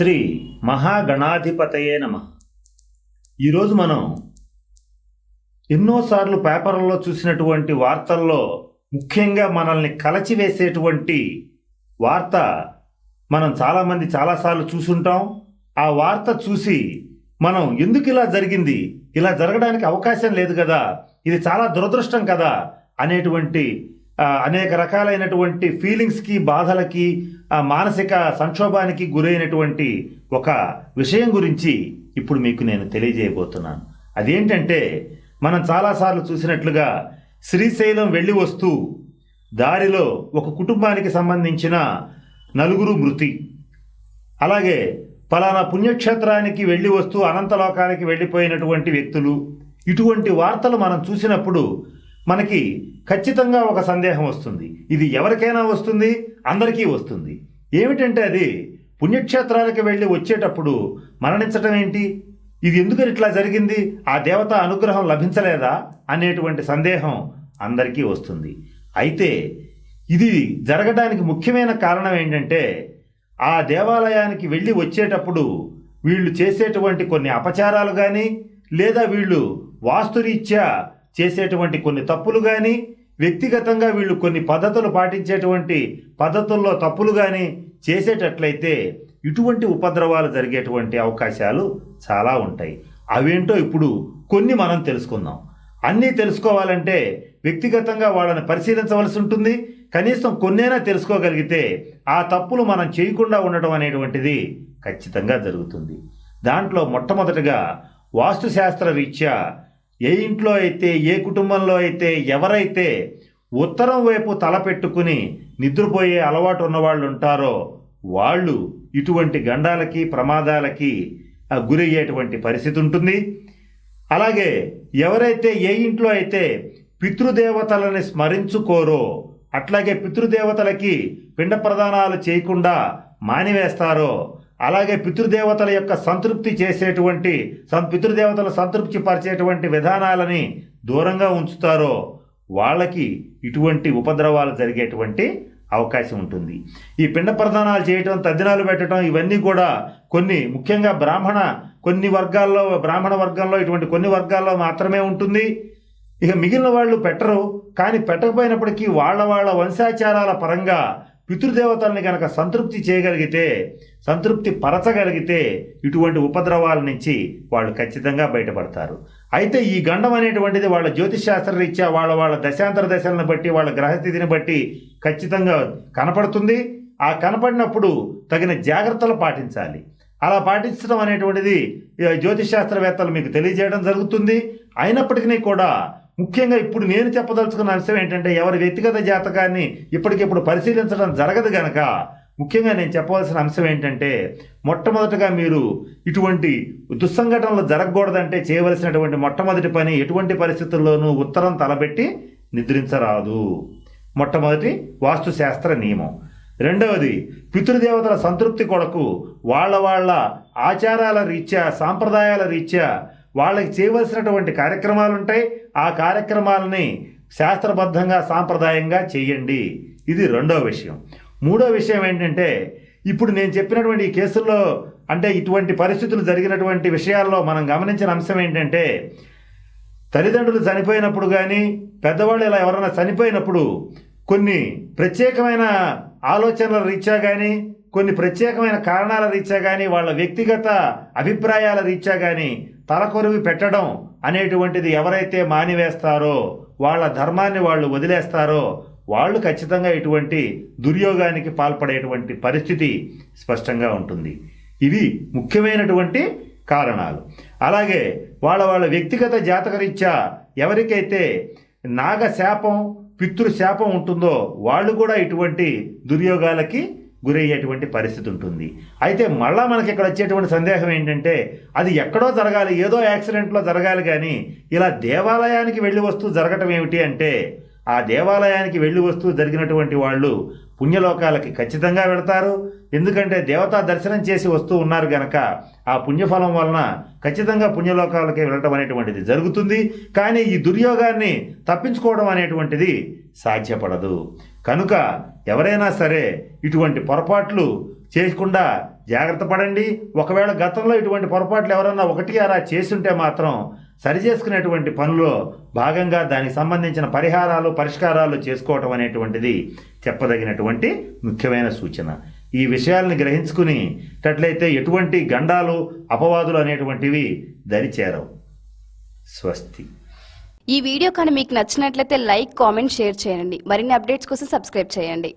శ్రీ మహాగణాధిపతయే నమ. ఈరోజు మనం ఎన్నోసార్లు పేపర్లలో చూసినటువంటి వార్తల్లో ముఖ్యంగా మనల్ని కలచివేసేటువంటి వార్త మనం చాలామంది చాలాసార్లు చూసుంటాం. ఆ వార్త చూసి మనం ఎందుకు ఇలా జరిగింది? ఇలా జరగడానికి అవకాశం లేదు కదా? ఇది చాలా దురదృష్టం కదా? అనేటువంటి అనేక రకాలైనటువంటి ఫీలింగ్స్కి బాధలకి మానసిక సంక్షోభానికి గురైనటువంటి ఒక విషయం గురించి ఇప్పుడు మీకు నేను తెలియజేయబోతున్నాను. అదేంటంటే మనం చాలాసార్లు చూసినట్లుగా శ్రీశైలం వెళ్ళి వస్తూ దారిలో ఒక కుటుంబానికి సంబంధించిన నలుగురు మృతి. అలాగే పలానా పుణ్యక్షేత్రానికి వెళ్ళి వస్తూ అనంతలోకానికి వెళ్ళిపోయినటువంటి వ్యక్తులు. ఇటువంటి వార్తలు మనం చూసినప్పుడు మనకి ఖచ్చితంగా ఒక సందేహం వస్తుంది. ఇది ఎవరికైనా వస్తుంది అందరికీ వస్తుంది. ఏమిటంటే అది పుణ్యక్షేత్రాలకు వెళ్ళి వచ్చేటప్పుడు మరణించటం ఏంటి? ఇది ఎందుకని ఇట్లా జరిగింది? ఆ దేవత అనుగ్రహం లభించలేదా? అనేటువంటి సందేహం అందరికీ వస్తుంది. అయితే ఇది జరగడానికి ముఖ్యమైన కారణం ఏంటంటే ఆ దేవాలయానికి వెళ్ళి వచ్చేటప్పుడు వీళ్ళు చేసేటువంటి కొన్ని అపచారాలు కానీ లేదా వీళ్ళు వాస్తురీత్యా చేసేటువంటి కొన్ని తప్పులు కానీ వ్యక్తిగతంగా వీళ్ళు కొన్ని పద్ధతులు పాటించేటువంటి పద్ధతుల్లో తప్పులు కానీ చేసేటట్లయితే ఇటువంటి ఉపద్రవాలు జరిగేటువంటి అవకాశాలు చాలా ఉంటాయి. అవేంటో ఇప్పుడు కొన్ని మనం తెలుసుకుందాం. అన్నీ తెలుసుకోవాలంటే వ్యక్తిగతంగా వాళ్ళని పరిశీలించవలసి ఉంటుంది. కనీసం కొన్నైనా తెలుసుకోగలిగితే ఆ తప్పులు మనం చేయకుండా ఉండటం అనేటువంటిది ఖచ్చితంగా జరుగుతుంది. దాంట్లో మొట్టమొదటిగా వాస్తుశాస్త్ర రీత్యా ఏ ఇంట్లో అయితే ఏ కుటుంబంలో అయితే ఎవరైతే ఉత్తరం వైపు తలపెట్టుకుని నిద్రపోయే అలవాటు ఉన్నవాళ్ళు ఉంటారో వాళ్ళు ఇటువంటి గండాలకి ప్రమాదాలకి గురయ్యేటువంటి పరిస్థితి ఉంటుంది. అలాగే ఎవరైతే ఏ ఇంట్లో అయితే పితృదేవతలని స్మరించుకోరో అట్లాగే పితృదేవతలకి పిండ ప్రదానాలు చేయకుండా మానివేస్తారో అలాగే పితృదేవతల యొక్క సంతృప్తి చేసేటువంటి సం- పితృదేవతల సంతృప్తి పరిచేటువంటి విధానాలని దూరంగా ఉంచుతారో వాళ్ళకి ఇటువంటి ఉపద్రవాలు జరిగేటువంటి అవకాశం ఉంటుంది. ఈ పిండ ప్రదానాలు చేయటం తద్దినాలు పెట్టడం ఇవన్నీ కూడా కొన్ని ముఖ్యంగా బ్రాహ్మణ కొన్ని వర్గాల్లో బ్రాహ్మణ వర్గంలో ఇటువంటి కొన్ని వర్గాల్లో మాత్రమే ఉంటుంది. ఇక మిగిలిన వాళ్ళు పెట్టరు. కానీ పెట్టకపోయినప్పటికీ వాళ్ళ వాళ్ళ వంశాచారాల పరంగా పితృదేవతల్ని కనుక సంతృప్తి చేయగలిగితే సంతృప్తి పరచగలిగితే ఇటువంటి ఉపద్రవాల నుంచి వాళ్ళు ఖచ్చితంగా బయటపడతారు. అయితే ఈ గండం అనేటువంటిది వాళ్ళ జ్యోతిష్ శాస్త్ర రీత్యా వాళ్ళ వాళ్ళ దశాంతర దశలను బట్టి వాళ్ళ గ్రహస్థితిని బట్టి ఖచ్చితంగా కనపడుతుంది. ఆ కనపడినప్పుడు తగిన జాగ్రత్తలు పాటించాలి. అలా పాటించడం అనేటువంటిది జ్యోతిశాస్త్రవేత్తలు జ్యోతిష్ శాస్త్రవేత్తలు మీకు తెలియజేయడం జరుగుతుంది. అయినప్పటికీ కూడా ముఖ్యంగా ఇప్పుడు నేను చెప్పదలుచుకున్న అంశం ఏంటంటే ఎవరి వ్యక్తిగత జాతకాన్ని ఇప్పటికిప్పుడు పరిశీలించడం జరగదు గనక ముఖ్యంగా నేను చెప్పవలసిన అంశం ఏంటంటే మొట్టమొదటగా మీరు ఇటువంటి దుస్సంఘటనలు జరగకూడదంటే చేయవలసినటువంటి మొట్టమొదటి పని ఎటువంటి పరిస్థితుల్లోనూ ఉత్తరం తలబెట్టి నిద్రించరాదు. మొట్టమొదటి వాస్తుశాస్త్ర నియమం. రెండవది పితృదేవతల సంతృప్తి కొరకు వాళ్ళ వాళ్ళ ఆచారాల రీత్యా సాంప్రదాయాల రీత్యా వాళ్ళకి చేయవలసినటువంటి కార్యక్రమాలు ఉంటాయి ఆ కార్యక్రమాలని శాస్త్రబద్ధంగా సాంప్రదాయంగా చేయండి. ఇది రెండవ విషయం. మూడో విషయం ఏంటంటే ఇప్పుడు నేను చెప్పినటువంటి ఈ కేసుల్లో అంటే ఇటువంటి పరిస్థితులు జరిగినటువంటి విషయాల్లో మనం గమనించిన అంశం ఏంటంటే తల్లిదండ్రులు చనిపోయినప్పుడు కానీ పెద్దవాళ్ళు ఇలా ఎవరైనా చనిపోయినప్పుడు కొన్ని ప్రత్యేకమైన ఆలోచనల రీత్యా కానీ కొన్ని ప్రత్యేకమైన కారణాల రీత్యా కానీ వాళ్ళ వ్యక్తిగత అభిప్రాయాల రీత్యా కానీ తలకొరివి పెట్టడం అనేటువంటిది ఎవరైతే మానివేస్తారో వాళ్ళ ధర్మాన్ని వాళ్ళు వదిలేస్తారో వాళ్ళు ఖచ్చితంగా ఇటువంటి దుర్యోగానికి పాల్పడేటువంటి పరిస్థితి స్పష్టంగా ఉంటుంది. ఇవి ముఖ్యమైనటువంటి కారణాలు. అలాగే వాళ్ళ వాళ్ళ వ్యక్తిగత జాతకరీత్యా ఎవరికైతే నాగశాపం పితృశాపం ఉంటుందో వాళ్ళు కూడా ఇటువంటి దుర్యోగాలకి గురయ్యేటువంటి పరిస్థితి ఉంటుంది. అయితే మళ్ళా మనకి ఇక్కడ వచ్చేటువంటి సందేహం ఏంటంటే అది ఎక్కడో జరగాలి ఏదో యాక్సిడెంట్లో జరగాలి కానీ ఇలా దేవాలయానికి వెళ్ళి వస్తూ జరగటం ఏమిటి అంటే ఆ దేవాలయానికి వెళ్ళి వస్తూ జరిగినటువంటి వాళ్ళు పుణ్యలోకాలకి ఖచ్చితంగా వెళతారు. ఎందుకంటే దేవతా దర్శనం చేసి వస్తూ ఉన్నారు గనక ఆ పుణ్యఫలం వలన ఖచ్చితంగా పుణ్యలోకాలకి వెళ్ళటం అనేటువంటిది జరుగుతుంది. కానీ ఈ దుర్యోగాన్ని తప్పించుకోవడం అనేటువంటిది సాధ్యపడదు. కనుక ఎవరైనా సరే ఇటువంటి పొరపాట్లు చేయకుండా జాగ్రత్త పడండి. ఒకవేళ గతంలో ఇటువంటి పొరపాట్లు ఎవరన్నా ఒకటి అలా చేసుంటే మాత్రం సరి పనులో పనుల్లో భాగంగా దానికి సంబంధించిన పరిహారాలు పరిష్కారాలు చేసుకోవటం అనేటువంటిది చెప్పదగినటువంటి ముఖ్యమైన సూచన. ఈ విషయాలను గ్రహించుకుని ఎటువంటి గండాలు అపవాదులు అనేటువంటివి దరి చేరవు స్వస్తి. ఈ వీడియో కానీ మీకు నచ్చినట్లయితే లైక్ కామెంట్ షేర్ చేయండి. మరిన్ని అప్డేట్స్ కోసం సబ్స్క్రైబ్ చేయండి.